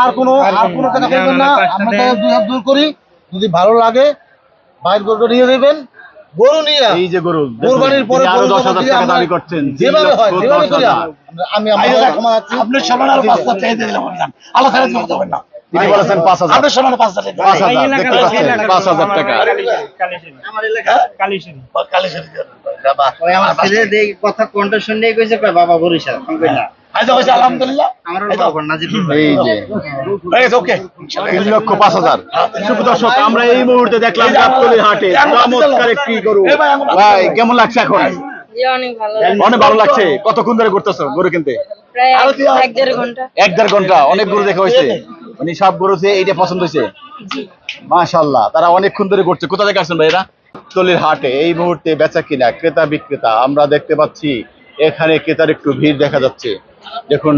আর কোনো আর কোনো কথা বলবেন না। আমরা দুই হাত দূর করি। যদি ভালো লাগে বাইর গরুটা নিয়ে দেবেন গরু নিয়ে এই যে গরু কোরবানির পরে আরও গরু দশ হাজার টাকা দাবি করছেন যেভাবে হয় যেভাবে করি। আমি আমার ক্ষমা চাচ্ছি আপনার সমান আর পাঁচ হাজার টাকা দিয়ে দিলাম আল্লাহ ছাড়া দিতে পারবেন না। তিনি বলেছেন পাঁচ হাজার। আপনার সমান পাঁচ হাজার টাকা পাঁচ হাজার দেখতে পাচ্ছেন? পাঁচ হাজার টাকা। আমার এলাকা? কালেশ্বরী বাবা আমার ছেলে দেই কথা কোনটা শুনে কইছে বাবা বরিশাল কই না? আলহামদুলিল্লাহ। আমার বাবা নাজিরপুর ভাই। এই যে। গেছে ওকে। তিন লক্ষ পাঁচ হাজার। দর্শক আমরা এই মুহূর্তে দেখলাম গাবতলির হাটে চমৎকার একটি গরু। ভাই কেমন লাগছে এখন? অনেক ভালো লাগছে। কতক্ষণ ধরে করতেছো গরু কিনতে? এক দেড় ঘণ্টা। অনেক গরু দেখা হয়েছে। মানে সব গরুতে এইটা পছন্দ হয়েছে। মাশাল্লাহ তারা অনেকক্ষণ ধরে করছে কোথা থেকে আসছেন ভাইরা তলির হাটে। এই মুহূর্তে বেচা কিনা ক্রেতা বিক্রেতা। আমরা দেখতে পাচ্ছি এখানে ক্রেতার একটু ভিড় দেখা যাচ্ছে। দেখুন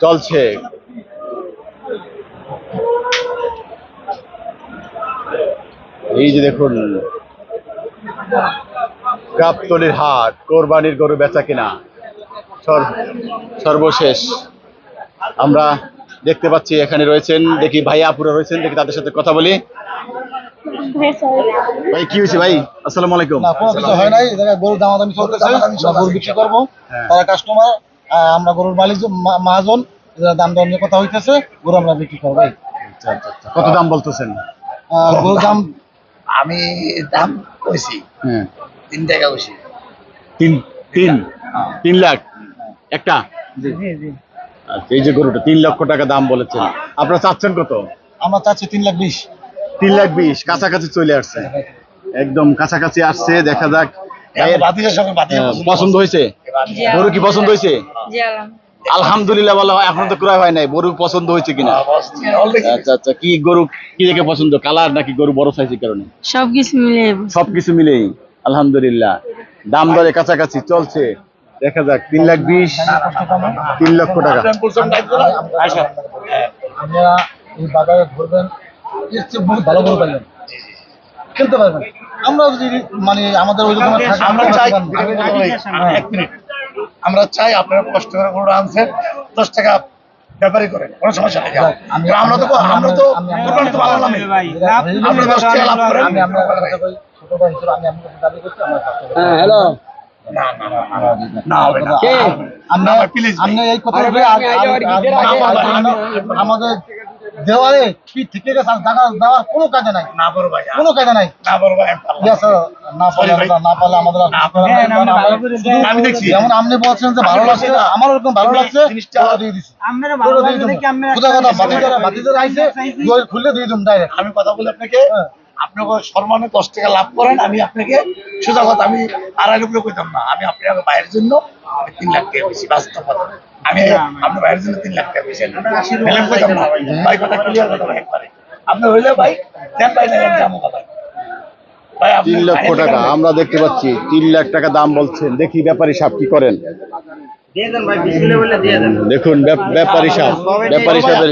চলছে। এই যে দেখুন গাবতলির হাট কোরবানির গরু বেচা কিনা। সর্বশেষ আমরা দেখতে পাচ্ছি এখানে রয়েছেন দেখি ভাই আপুরা রয়েছেন দেখি তাদের সাথে কথা বলি। ভাই কি হয়েছে ভাই? আসসালামু আলাইকুম। না কোনো কিছু হয় নাই চলতেছে আমরা গরু বিক্রি করব হ্যাঁ। তারা কাস্টমার আমরা গরুর মালিক মহাজন দাম দর নিয়ে কথা হইতেছে গরু আমরা বিক্রি করব। আচ্ছা, আচ্ছা, আচ্ছা। কত দাম বলতেছেন? গরুর দাম আমি দাম কইছি। হ্যাঁ। তিন টাকা কইছি। তিন তিন তিন লাখ। একটা? আচ্ছা এই যে গরুটা তিন লক্ষ টাকা দাম বলেছেন। আপনারা চাচ্ছেন কত? আমরা চাচ্ছি তিন লাখ বিশ। তিন লাখ বিশ কাছাকাছি চলে আসছে। একদম কাছাকাছি আসছে দেখা যাক পছন্দ হয়েছে? গরু কি পছন্দ হয়েছে? আলহামদুলিল্লাহ। বলা হয় এখন তো ক্রয় হয় নাই। গরু পছন্দ হয়েছে কিনা? আচ্ছা আচ্ছা কি গরু কি দেখে পছন্দ? কালার নাকি গরু বড় সাইজের কারণে? সবকিছু মিলে। সবকিছু মিলেই আলহামদুলিল্লাহ। দাম দরে কাছাকাছি চলছে। দেখা যাক তিন লাখ বিশ তিন লক্ষ টাকা। আপনারা এই বাজারে ঘুরবেন ভালো খেলতে পারবেন। আমরা যদি মানে আমাদের ওই রকম আমরা চাই এক মিনিট। আমরা চাই আপনারা কষ্ট করে গরু আনছেন দশ টাকা ব্যাপারই করেন কোনো সমস্যা নেই। আমরা তো আমরা তো তো ভালো নামে আপনি দশ টাকা লাভ আমার হ্যাঁ হ্যালো আমরা। আমরা আমাদের দেওয়ালে কি ঠিক আছে আর জায়গা দেওয়ার কোনো কাজে নাই না বড় ভাই কোনো কাজে নাই না বড় ভাই আমি না পারলে ভাই। না পারলে আমাদের শুধু- আমি দেখছি। যেমন আপনি বলছেন যে ভালো লাগছে আমার ওরকম ভালো লাগছে জিনিসটা- ওরা দিয়ে দিছি ওরা দিয়ে দিবো। সোজা কথা, কথা বাতিজারা বাতিজারা আইছে, দই খুলে দিয়ে দিম direct। আমি কথা বলি আপনাকে হ্যাঁ। আপনাকে সম্মানে দশ টাকা লাভ করেন আমি আপনাকে সোজা কথা আমি আড়াই লক্ষ কইতাম না আমি আপনাকে বাইরের জন্য আমি তিন লাখ টাকা বেশি বাস্তব কথা আমি আপনার বাইরের জন্য তিন লাখ টাকা না ভাই কথা ক্লিয়ার কথা ভাই একবারে আপনি হইলে ভাই দেন ভাই তিন লক্ষ টাকা আমরা দেখতে পাচ্ছি তিন লাখ টাকা দাম বলছেন। দেখি ব্যাপারী সাহেব কি করেন। দিয়ে দেন ভাই বিসমিল্লাহ বলে দিয়ে দেন। দেখুন ব্যাপ- ব্যাপারী সাহেব ব্যাপারী সাহেবের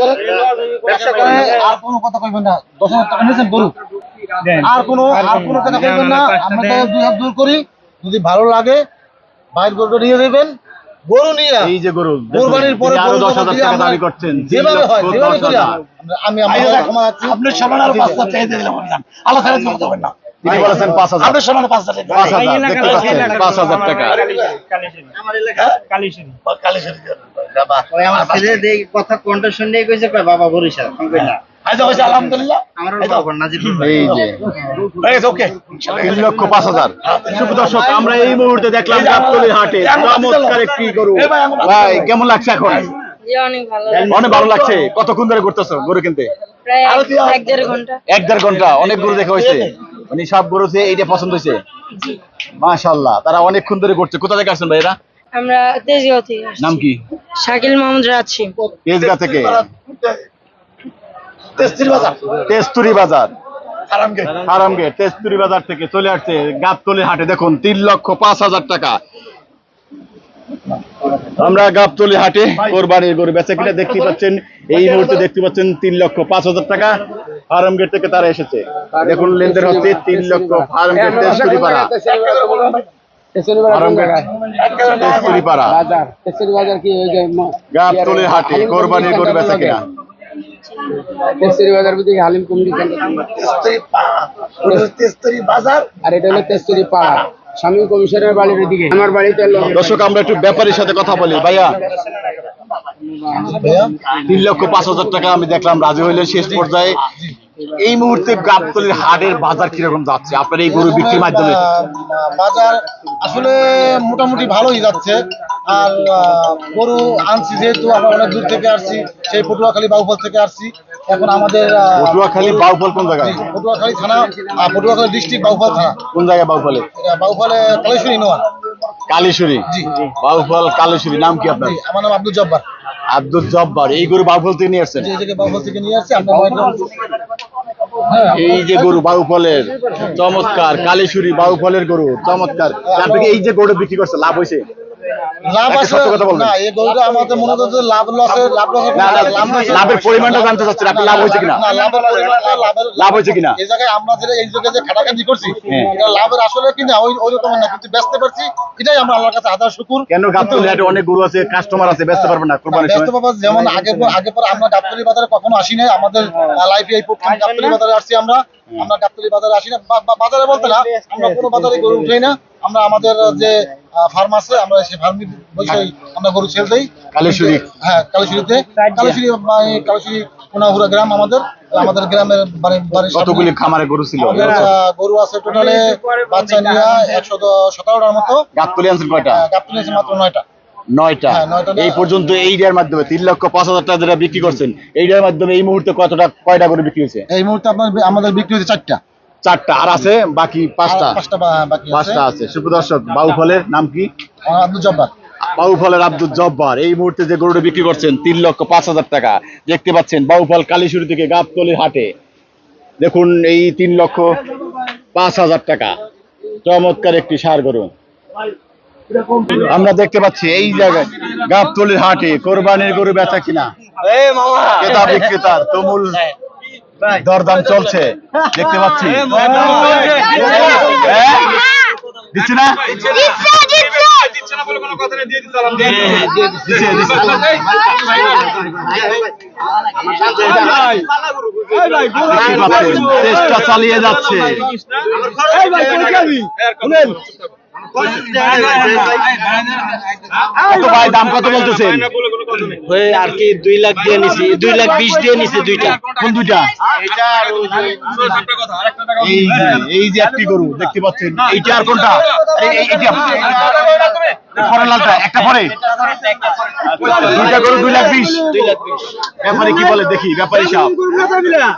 করে ব্যবসা করে আর কোনো কথা কইবেন না। দশ হাজার টাকা নিয়েছেন গরু আর কোনো আর কোনো কথা কইবেন না আমরা দুই হাত দূর করি। যদি ভালো লাগে বাইর গরুটা নিয়ে দেবেন। গরু নিয়ে এই যে গরু কোরবানির পরে আরও গরু দশ হাজার টাকা দাবি করছেন যেভাবে হয় যেভাবে করি আমি সমান আর পাঁচ হাজার দিয়ে দিলাম আল্লাহ পারবেন না। তিনি বলেছেন পাঁচ হাজার। আপনার সমান পাঁচ হাজার টাকা পাঁচ হাজার দেখতে পাচ্ছেন পাঁচ হাজার টাকা। আমার এলাকা ছেলে দেই কথা কোনটা শুনে কইছে বাবা বরিশাল না? আচ্ছা হয়েছে আলহামদুলিল্লাহ। আমার বাবা নাজিরপুর ভাই। এই যে। ওকে। তিন লক্ষ পাঁচ হাজার। দর্শক আমরা এই মুহূর্তে দেখলাম গাবতলির হাটে চমৎকার একটি গরু। ভাই কেমন লাগছে এখন? অনেক ভালো লাগছে। কতক্ষণ ধরে করতেছো গরু কিনতে? এক দেড় ঘণ্টা। অনেক গরু দেখা হয়েছে। মানে সব গরুতে এইটা পছন্দ হয়েছে। মাশাল্লাহ তারা অনেকক্ষণ ধরে করছে কোথা থেকে আসছেন ভাইরা আমরা তেজগাঁও থেকে নাম কি? শাকিল মোহাম্মদ রাজশী তেজগা থেকে। তেস্তির বাজার। তেস্তুরি বাজার। আরামগেট তেস্তুরি বাজার থেকে চলে আসছে গাবতলির হাটে। দেখুন তিন লক্ষ পাঁচ হাজার টাকা। আমরা গাবতলি হাটে কোরবানির গরু বেচা কিনা দেখতে পাচ্ছেন। এই মুহূর্তে দেখতে পাচ্ছেন তিন লক্ষ পাঁচ হাজার টাকা ফার্মগেট থেকে তারা এসেছে। দেখুন লেনদেন হচ্ছে তিন লক্ষ ফার্মগেট তেস্তুরি পাড়া। গাবতলির হাটে কোরবানির গরু বেচা কিনা। তেসরি বাজার বুঝি হালিম সেন্টার তেস্তরি তেস্তরি বাজার? আর এটা হলো তেস্তরি পাড়া স্বামী কমিশনের বাড়ির দিকে আমার বাড়িতে দর্শক আমরা একটু ব্যাপারীর সাথে কথা বলি। ভাইয়া ভাইয়া তিন লক্ষ পাঁচ হাজার টাকা আমি দেখলাম রাজি হইলে শেষ পর্যায়ে এই মুহূর্তে গাবতলির হাটের বাজার কীরকম যাচ্ছে? আপনার এই গরু বিক্রির মাধ্যমে? বাজার আসলে মোটামুটি ভালোই যাচ্ছে। আর গরু আনছি যেহেতু আমরা অনেক দূর থেকে আসছি সেই পটুয়াখালী বাউফল থেকে আসছি। এখন আমাদের পটুয়াখালী বাউফল কোন জায়গায় পটুয়াখালী থানা পটুয়াখালী ডিস্ট্রিক্ট বাউফল থানা। কোন জায়গায় বাউফলে বাউফলে কালেশ্বরী নোয়া। কালীশ্বরী? জি। বাউফল কালীশ্বরী নাম কি আপনার? আমার নাম আব্দুল জব্বার। আব্দুল জব্বার এই গরু বাউফল থেকে নিয়ে আসছেন? বাউফল থেকে নিয়ে আসছি আমরা হ্যাঁ এই যে গরু বাউফলের, চমৎকার কালেশুরি বাউফলের গরু, চমৎকার। আপনাকে এই যে গরু বিক্রি করছে লাভ হয়েছে? লাভ আছে সত্য কথা বলবেন। না এই গরুটা আমাদের মনে হচ্ছে লাভ লসের লাভ লসের না, না, লাভ লসের- লাভের পরিমাণটা জানতে চাচ্ছেন আপনি লাভ হয়েছে কিনা? লাভের পরিমাণটা লাভের লাভ হয়েছে কিনা? এই জায়গায় আমরা যেটা এই জায়গায় যে খাটাখাটি করছি হ্যাঁ। এটা লাভের আসলে কিনা ওই ওই রকম না কিন্তু বেচতে পারছি এটাই আমরা আল্লাহর কাছে হাজার শুকুর কেন গাবতলি হাটে অনেক গরু আছে কাস্টমার আছে বেচতে পারবেন না কোরবানির ব্যস্ত সময়। যেমন আগে পর আগে পর আমরা গাবতলি বাজারে কখনো আসি নাই আমাদের লাইফে এই প্রথম গাবতলি বাজারে আসছি আমরা। আমরা গাবতলি বাজারে আসি না বাজারে বলতে না আমরা কোনো বাজারে গরু উঠাই না আমরা আমাদের যে ফার্ম আছে আমরা সেই ফার্মে বসে আমরা গরু ছেড়ে দেই। কালীশ্বরী। হ্যাঁ কালীশুরিতে কালীশুরি কালীশুরি কোনাহুরা গ্রাম আমাদের আমাদের গ্রামের। কতগুলি খামারে গরু ছিল? গরু আছে টোটালে বাচ্চা নিয়ে একশো সতেরোটার মতো। গাবতলি আনছেন কয়টা? গাপ্তি আছে মাত্র নয়টা। নয়টা? হ্যাঁ, নয়টা এই পর্যন্ত এইটার মাধ্যমে তিন লক্ষ পাঁচ হাজার টাকা যেটা বিক্রি করছেন। এইটার মাধ্যমে এই মুহূর্তে কতটা কয়টা করে বিক্রি হয়েছে? এই মুহূর্তে আপনার আমাদের বিক্রি হচ্ছে চারটা। চারটা। আর আছে বাকি পাঁচটা। পাঁচটা আছে। সুপ্রদর্শক বাউফলের নাম কি? আব্দুল জব্বার। বাউফলের আব্দুল জব্বার। এই মুহূর্তে যে গরুটা বিক্রি করছেন তিন লক্ষ পাঁচ হাজার টাকা। দেখতে পাচ্ছেন বাউফল কালীশুরি থেকে গাবতলির হাটে। দেখুন এই তিন লক্ষ পাঁচ হাজার টাকা। চমৎকার একটি সার গরু। আমরা দেখতে পাচ্ছি এই জায়গায় গাবতলির হাটে কোরবানির গরু বেচা কিনা। ক্রেতা বিক্রেতার তুমুল দরদাম চলছে। দেখতে পাচ্ছি? দিচ্ছে না? চেষ্টা চালিয়ে যাচ্ছে। কত ভাই দাম কত বলতেছেন? ওই আর কি দুই লাখ দিয়ে নিছি দুই লাখ বিশ দিয়ে নিছি দুইটা। কোন দুইটা? এই যে এই যে একটি গরু দেখতে পাচ্ছেন? এইটা আর কোনটা? পরে লালটা একটা পরে দুইটা গরু দুই লাখ বিশ। দুই লাখ বিশ। ব্যাপারে কি বলে দেখি ব্যাপারী সাহেব। হ্যাঁ?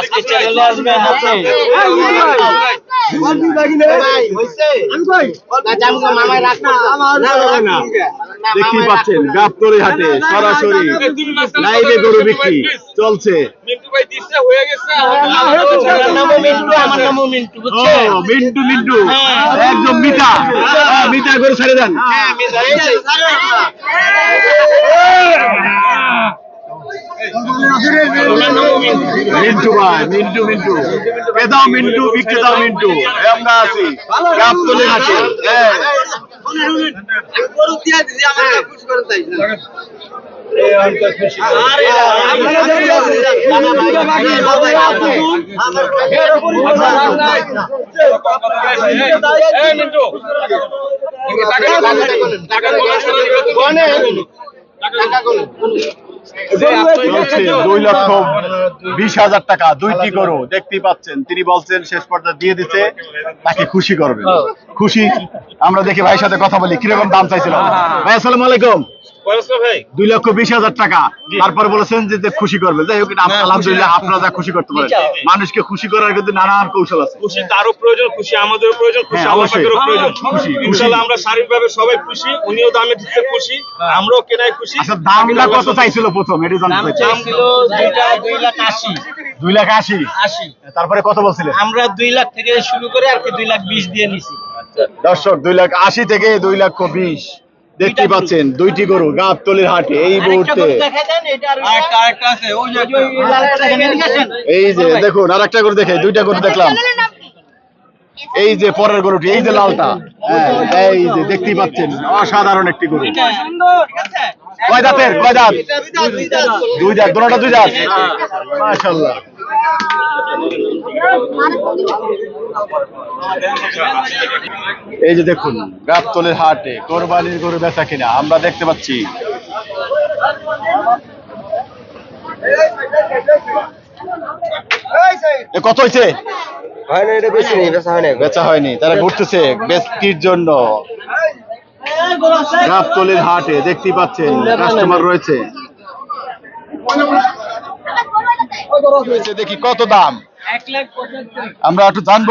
আজকে চ্যানেলে আসবে আপনি দেখতেই পাচ্ছেন গাবতলি হাটে সরাসরি লাইভে গরু বিক্রি চলছে মিন্টু আমার নামও মিন্টু ও মিন্টু মিন্টু একদম মিঠা হ্যাঁ, করে ছেড়ে দেন। মিন্টু। ভাই মিন্টু মিন্টু। মিন্টু বিক্রেতাও মিন্টু। আমরা আছি। হ্যাঁ। চলছে দুই লক্ষ বিশ হাজার টাকা দুইটি গরু দেখতেই পাচ্ছেন, তিনি বলছেন, শেষ পর্যায়ে দিয়ে দিতে, তাকে খুশি করবে খুশি, আমরা দেখি ভাইয়ের সাথে কথা বলি, কীরকম দাম চাইছিল ভাই, আসসালামু আলাইকুম। দুই লক্ষ বিশ হাজার টাকা। তারপর বলেছেন যে যে খুশি করবে। যাই হোক আলহামদুলিল্লাহ আপনারা যা খুশি করতে পারেন। মানুষকে খুশি করার কিন্তু নানান কৌশল আছে। খুশি তারও প্রয়োজন খুশি আমাদেরও প্রয়োজন খুশি হ্যাঁ। পাকেরও প্রয়োজন। খুশি। ইনশাআল্লাহ আমরা শারীরিকভাবে সবাই খুশি উনিও দামে দিতে খুশি আমরাও কেনায় খুশি। আচ্ছা দামটা কত চাইছিল প্রথম? এটা জানতে চাই। ছিল দুইটা দুই লাখ আশি। দুই লাখ আশি? আশি। তারপরে কত বলছিলেন? আমরা দুই লাখ থেকে শুরু করে আর কি দুই লাখ বিশ দিয়ে নিছি। দর্শক দুই লাখ আশি থেকে দুই লক্ষ বিশ। দেখতেই পাচ্ছেন দুইটি গরু গাবতলির হাটে এই মুহূর্তে। এই যে দেখুন আর একটা গরু দেখে দুইটা গরু দেখলাম। এই যে পরের গরুটি এই যে লালটা। হ্যাঁ, এই যে দেখতেই পাচ্ছেন অসাধারণ একটি গরু। কয় দাঁতের? কয় দাঁত? দুই দাঁত দুটা দুই দাঁত মাশাল্লাহ এই যে দেখুন গাবতলের হাটে কোরবানির গরু বেচা কিনা আমরা দেখতে পাচ্ছি। কত হয়েছে বেচা হয়নি তারা ঘুরতেছে বেচকির জন্য। গাবতলির হাটে দেখতেই পাচ্ছেন কাস্টমার রয়েছে, দেখি কত দাম? আমরা একটু জানব।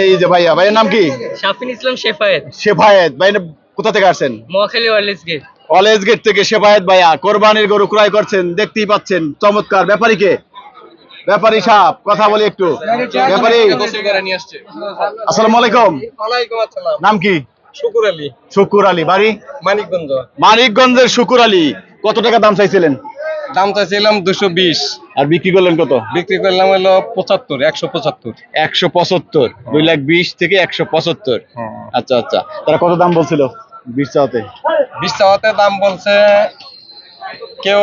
এই যে ভাইয়া ভাইয়ের নাম কি? শাফিন ইসলাম শেফায়েত। শেফায়েত ভাই কোথা থেকে আসছেন? Mohakhali wireless gate. College gate থেকে শেফায়েত ভাইয়া কোরবানির গরু ক্রয় করছেন দেখতেই পাচ্ছেন চমৎকার। ব্যাপারীকে ব্যাপারী সাহেব কথা বলি একটু। ব্যাপারী। আসসালামু আলাইকুম। নাম কি? শুকুর আলী। শুকুর আলী বাড়ি? মানিকগঞ্জ। মানিকগঞ্জের শুকুর আলী। কত টাকা দাম চাইছিলেন? দাম চাইছিলাম দুশো বিশ। আর বিক্রি করলেন কত? বিক্রি করলাম হলো পঁচাত্তর একশো পঁচাত্তর। একশো পঁচাত্তর দুই লাখ বিশ থেকে একশো পঁচাত্তর। আচ্ছা আচ্ছা। তারা কত দাম বলছিল বিশ চাওয়াতে? বিশ চাওয়াতে দাম বলছে কেউ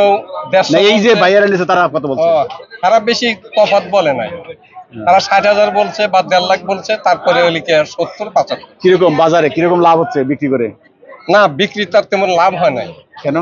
এই যে বাইরে নিছে তারা কত বলছে? তারা বেশি তফাৎ বলে নাই। তারা ষাট হাজার বলছে বা দেড় লাখ বলছে তারপরে ওই লিখে সত্তর পঁচাত্তর। কীরকম বাজারে কীরকম লাভ হচ্ছে বিক্রি করে? না বিক্রি তার তেমন লাভ হয় নাই। কেন?